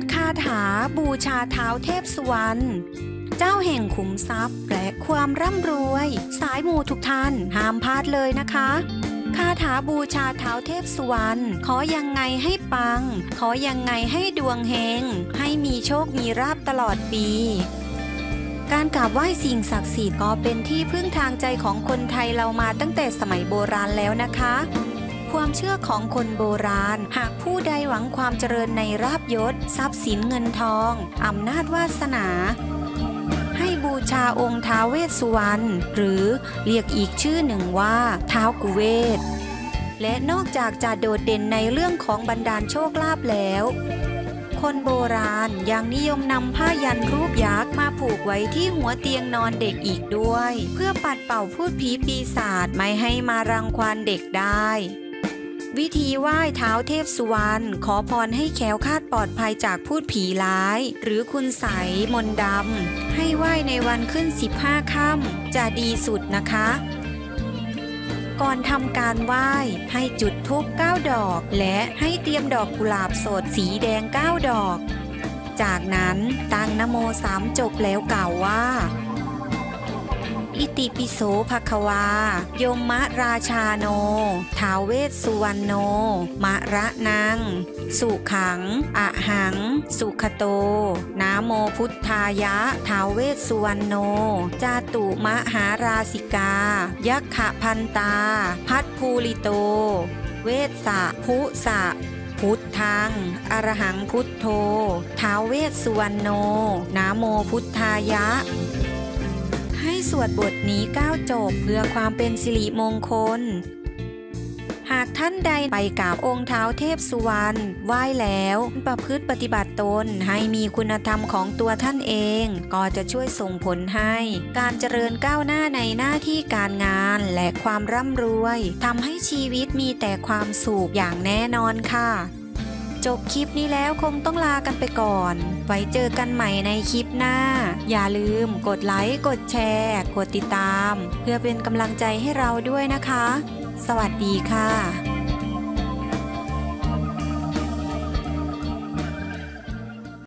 ดคาถาบูชาเท้าเทพสุวรรณเจ้าแห่งขุมทรัพย์และความร่ำรวย สายมูทุกท่านห้ามพลาดเลยนะคะ คาถาบูชาเท้าเทพสุวรรณขอยังไงให้ปัง ขอยังไงให้ดวงเฮงให้มีโชคมีราบตลอดปีการกราบไหว้สิ่งศักดิ์สิทธิ์ก็เป็นที่พึ่งทางใจของคนไทยเรามาตั้งแต่สมัยโบราณแล้วนะคะ ความเชื่อของคนโบราณ หากผู้ใดหวังความเจริญในราบยศ ทรัพย์สินเงินทอง อำนาจวาสนา ให้บูชาองค์ท้าเวสสุวรรณหรือเรียกอีกชื่อหนึ่งว่าท้าวกุเวศและนอกจากจะโดดเด่นในเรื่องของบรรดาลโชคลาภแล้ว คนโบราณยังนิยมนำผ้ายันรูปยักษ์มาผูกไว้ที่หัวเตียงนอนเด็กอีกด้วย เพื่อปัดเป่าพูดผีปีศาจไม่ให้มารังควานเด็กได้ วิธีไหว้เท้าเทพสุวรรณขอพรให้แคล้วคลาดปลอดภัยจากพูดผีร้าย หรือคุณใสมนดำให้ไหว้ในวันขึ้น 15ค่ำจะดีสุดนะคะ ก่อนทำการไหว้ให้จุดธูป9ดอก และให้เตรียมดอกกุหลาบสดสีแดง 9 ดอก จากนั้นตั้งนโมสามจบแล้วกล่าวว่า อิติปิโสภควาโยมมะราชาโนท้าเวสสุวรรณโน มะระนัง สุขังอะหัง สุขโต นาโมพุทธายะท้าเวสสุวรรณโน จาตุมหาราสิกา ยักขะพันตา พัทภูริโต เวสสะพุสะพุทธัง อรหังพุทโธ ท้าวเวสสุวรรณโน นาโมพุทธายะ ให้สวดบทนี้ก้าวจบเพื่อความเป็นสิริมงคล หากท่านใดไปกราบองค์เท้าเทพสุวรรณไหว้แล้วประพฤติปฏิบัติตนให้มีคุณธรรมของตัวท่านเอง ก็จะช่วยส่งผลให้ การเจริญก้าวหน้าในหน้าที่การงานและความร่ำรวยทำให้ชีวิตมีแต่ความสุขอย่างแน่นอนค่ะ จบคลิปนี้แล้วคงต้องลากันไปก่อน ไว้เจอกันใหม่ในคลิปหน้า อย่าลืมกดไลค์ กดแชร์ กดติดตาม เพื่อเป็นกำลังใจให้เราด้วยนะคะ สวัสดีค่ะ